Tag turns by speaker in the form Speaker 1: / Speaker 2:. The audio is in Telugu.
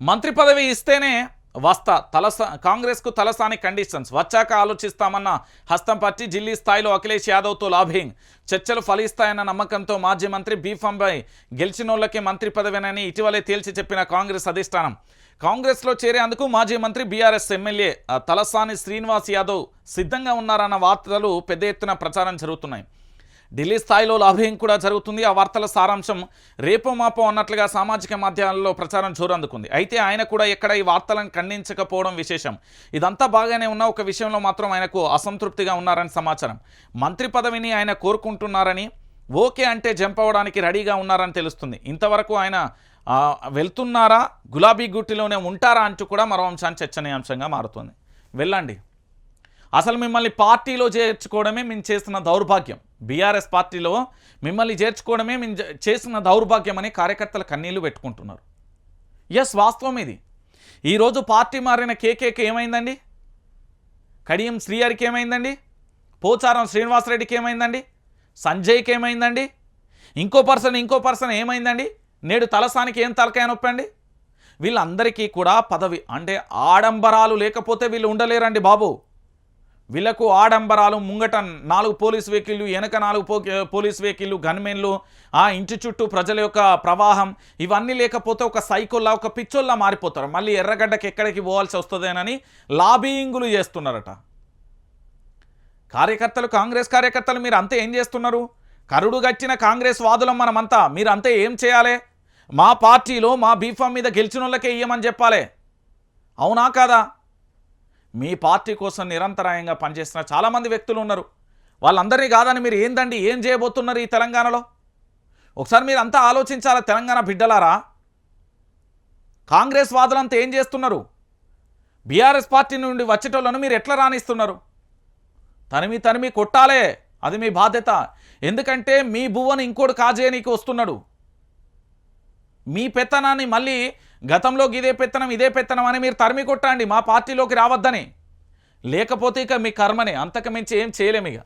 Speaker 1: మంత్రి పదవి ఇస్తేనే వస్తా తలసా కాంగ్రెస్కు తలసాని కండిషన్స్. వచ్చాక ఆలోచిస్తామన్న హస్తం పట్టి ఢిల్లీ స్థాయిలో అఖిలేష్ యాదవ్తో లాభింగ్ చర్చలు ఫలిస్తాయన్న నమ్మకంతో మాజీ మంత్రి బీఫాంపై గెలిచినోళ్ళకే మంత్రి పదవినని ఇటీవలే తేల్చి చెప్పిన కాంగ్రెస్ అధిష్టానం. కాంగ్రెస్లో చేరేందుకు మాజీ మంత్రి బీఆర్ఎస్ ఎమ్మెల్యే తలసాని శ్రీనివాస్ యాదవ్ సిద్ధంగా ఉన్నారన్న వార్తలు పెద్ద ఎత్తున ప్రచారం జరుగుతున్నాయి. ఢిల్లీ స్థాయిలో లాభింగ్ కూడా జరుగుతుంది. ఆ వార్తల సారాంశం రేపో మాపో అన్నట్లుగా సామాజిక మాధ్యమాల్లో ప్రచారం జోరందుకుంది. అయితే ఆయన కూడా ఎక్కడ ఈ వార్తలను ఖండించకపోవడం విశేషం. ఇదంతా బాగానే ఉన్న ఒక విషయంలో మాత్రం ఆయనకు అసంతృప్తిగా ఉన్నారని సమాచారం. మంత్రి పదవిని ఆయన కోరుకుంటున్నారని ఓకే అంటే జంప్ అవ్వడానికి రెడీగా ఉన్నారని తెలుస్తుంది. ఇంతవరకు ఆయన వెళ్తున్నారా? గులాబీ గుట్టిలోనే ఉంటారా అంటూ కూడా మరో అంశాన్ని చర్చనీయాంశంగా మారుతుంది. వెళ్ళండి. అసలు మిమ్మల్ని పార్టీలో చేర్చుకోవడమే మేము చేస్తున్న దౌర్భాగ్యం. బీఆర్ఎస్ పార్టీలో మిమ్మల్ని చేర్చుకోవడమే మేము చేసిన చేస్తున్న దౌర్భాగ్యం అని కన్నీళ్ళు పెట్టుకుంటున్నారు. ఎస్ వాస్తవం ఇది. ఈరోజు పార్టీ మారిన కేకేకి ఏమైందండి? కడియం శ్రీహరికి ఏమైందండి? పోచారం శ్రీనివాసరెడ్డికి ఏమైందండి? సంజయ్కి ఏమైందండి? ఇంకో పర్సన్ ఇంకో పర్సన్ ఏమైందండి? నేడు తలసానికి ఏం తలకాయ నొప్పండి? వీళ్ళందరికీ కూడా పదవి అంటే ఆడంబరాలు లేకపోతే వీళ్ళు ఉండలేరండి బాబు. వీళ్ళకు ఆడంబరాలు ముంగట నాలుగు పోలీస్ వెహికల్లు వెనక నాలుగు పో పోలీస్ వెహికల్లు గన్మెన్లు ఆ ఇంటి చుట్టూ ప్రజల యొక్క ప్రవాహం ఇవన్నీ లేకపోతే ఒక సైకోల్లా ఒక పిచ్చోల్లా మారిపోతారు. మళ్ళీ ఎర్రగడ్డకి ఎక్కడికి పోవాల్సి వస్తుందేనని లాబీయింగులు చేస్తున్నారట. కార్యకర్తలు కాంగ్రెస్ కార్యకర్తలు మీరు అంతే ఏం చేస్తున్నారు? కరుడు గచ్చిన కాంగ్రెస్ వాదులం మనమంతా మీరు అంతే ఏం చేయాలి? మా పార్టీలో మా బీఫామ్ మీద గెలిచిన వాళ్ళకే ఇయ్యమని చెప్పాలి. అవునా కాదా? మీ పార్టీ కోసం నిరంతరాయంగా పనిచేస్తున్న చాలామంది వ్యక్తులు ఉన్నారు. వాళ్ళందరినీ కాదని మీరు ఏందండి? ఏం చేయబోతున్నారు ఈ తెలంగాణలో? ఒకసారి మీరు అంతా ఆలోచించాలా తెలంగాణ బిడ్డలారా? కాంగ్రెస్ వాదులంతా ఏం చేస్తున్నారు? బీఆర్ఎస్ పార్టీ నుండి వచ్చేటోళ్ళను మీరు ఎట్లా రాణిస్తున్నారు? తనిమి తనిమి కొట్టాలే అది మీ బాధ్యత. ఎందుకంటే మీ బువ్వను ఇంకోటి కాజేయనీకి వస్తున్నాడు. మీ పెత్తనాన్ని మళ్ళీ గతంలో ఇదే పెత్తనం ఇదే పెత్తనం అని మీరు తరిమి కొట్టండి. మా పార్టీలోకి రావద్దని. లేకపోతే ఇక మీ కర్మనే. అంతకు మించి ఏం చేయలేము ఇక.